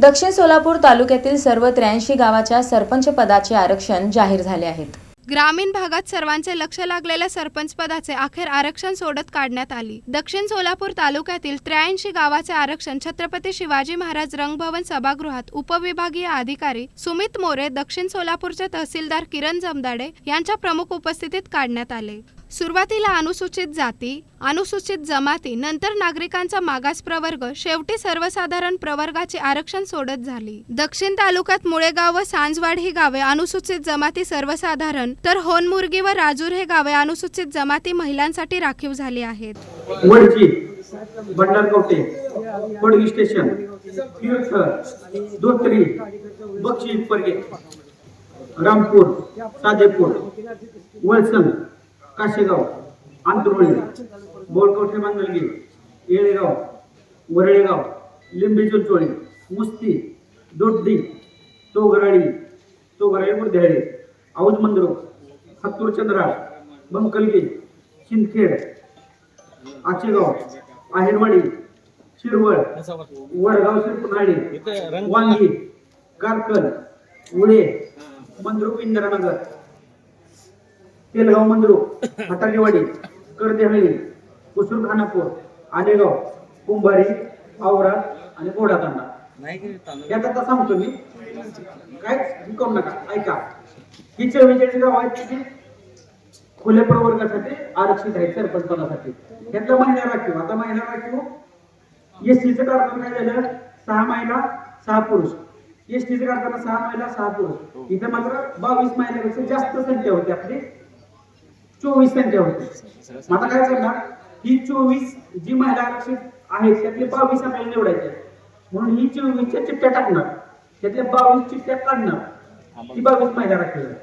दक्षिण सोलापूर तालुक्यातील सर्व त्र्याऐंशी गावाच्या सरपंच पदाचे आरक्षण जाहीर झाले आहेत. ग्रामीण भागात सर्वांचे लक्ष लागलेल्या सरपंच पदाचे अखेर आरक्षण सोडत काढण्यात आली. दक्षिण सोलापूर तालुक्यातील त्र्याऐंशी गावाचे आरक्षण छत्रपती शिवाजी महाराज रंगभवन सभागृहात उपविभागीय अधिकारी सुमित मोरे दक्षिण सोलापूरचे तहसीलदार किरण जमदाडे यांच्या प्रमुख उपस्थितीत काढण्यात आले. सुरुवातीला अनुसूचित जाती अनुसूचित जमाती नंतर नागरिकांचा मागास प्रवर्ग शेवटी सर्वसाधारण प्रवर्गाचे आरक्षण सोडत झाली. दक्षिण तालुक्यात मुळेगाव व सांजवाड ही गावे अनुसूचित जमाती सर्वसाधारण तर होनमुर्गी व राजूर हे गावे अनुसूचित जमाती महिलांसाठी राखीव झाली आहेत. भंडारकवटे स्टेशन धोत्री बक्षी रामपूर सादेपूर वळसंग काशेगाव आंतरोळी बोळकवठे बांधलगी येळेगाव वरळेगाव लिंबी चिंचोळी मुस्ती दोड्डी तोगराळी तोगराळी बुरधेळे औज मंद्रुक हत्तूर चंद्रा बंकलगी शिंदखेड आचेगाव आहेरवाडी शिरवळ वडगाव शिरपुनाडी वांगी कारकल उळे मंद्रुप इंदिरानगर. तेलगाव मंद्रुप हटाकेवाडी करदेहळी कुसूर खानापूर आलेगाव कुंभारी आवरा आणि गोडातांडा यात आता सांगतो मी. काय करू नका. ऐका. ही चव्वेचाळीस गाव आहेत की खुल्या प्रवर्गासाठी आरक्षित आहेत सरपंच पदासाठी यातला महिला राखीव. आता महिला राखीव. एस टीचं काढताना काय झालं? सहा महिला सहा पुरुष. एस टीचं काढताना सहा महिला सहा पुरुष. इथं मात्र बावीस महिलापेक्षा जास्त संख्या होती आपली. चोवीस संख्या होती आता काय करणार ही चोवीस जी महिला आरक्षित आहेत त्यातले बावीस आपल्याला निवडायचे. म्हणून ही चोवीसच्या चिठ्ठ्या टाकणार त्यातल्या बावीस चिठ्ठ्या काढणार ही बावीस महिला आहेत.